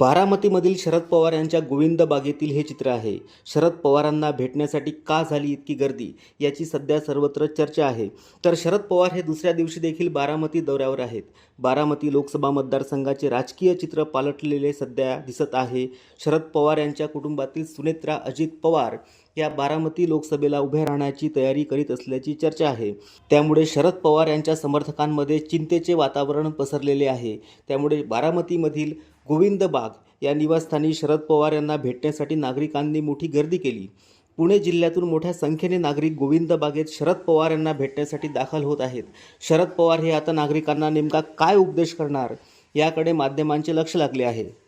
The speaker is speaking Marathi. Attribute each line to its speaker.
Speaker 1: बारामतीमधील शरद पवार यांच्या गोविंद बागेतील हे चित्र आहे. शरद पवारांना भेटण्यासाठी का झाली इतकी गर्दी याची सध्या सर्वत्र चर्चा आहे. तर शरद पवार हे दुसऱ्या दिवशी देखील बारामती दौऱ्यावर आहेत. बारामती लोकसभा मतदारसंघाचे राजकीय चित्र पालटलेले सध्या दिसत आहे. शरद पवार यांच्या कुटुंबातील सुनेत्रा अजित पवार या बारामती लोकसभेला उभ्या राहण्याची तयारी करीत असल्याची चर्चा आहे. त्यामुळे शरद पवार यांच्या समर्थकांमध्ये चिंतेचे वातावरण पसरलेले आहे. त्यामुळे बारामतीमधील गोविंद बाग या निवासस्थानी शरद पवार यांना भेटण्यासाठी नागरिकांनी मोठी गर्दी केली. पुणे जिल्ह्यातून मोठ्या संख्येने नागरिक गोविंद बागेत शरद पवार यांना भेटण्यासाठी दाखल होत आहेत. शरद पवार हे आता नागरिकांना नेमका काय उपदेश करणार याकडे माध्यमांचे लक्ष लागले आहे.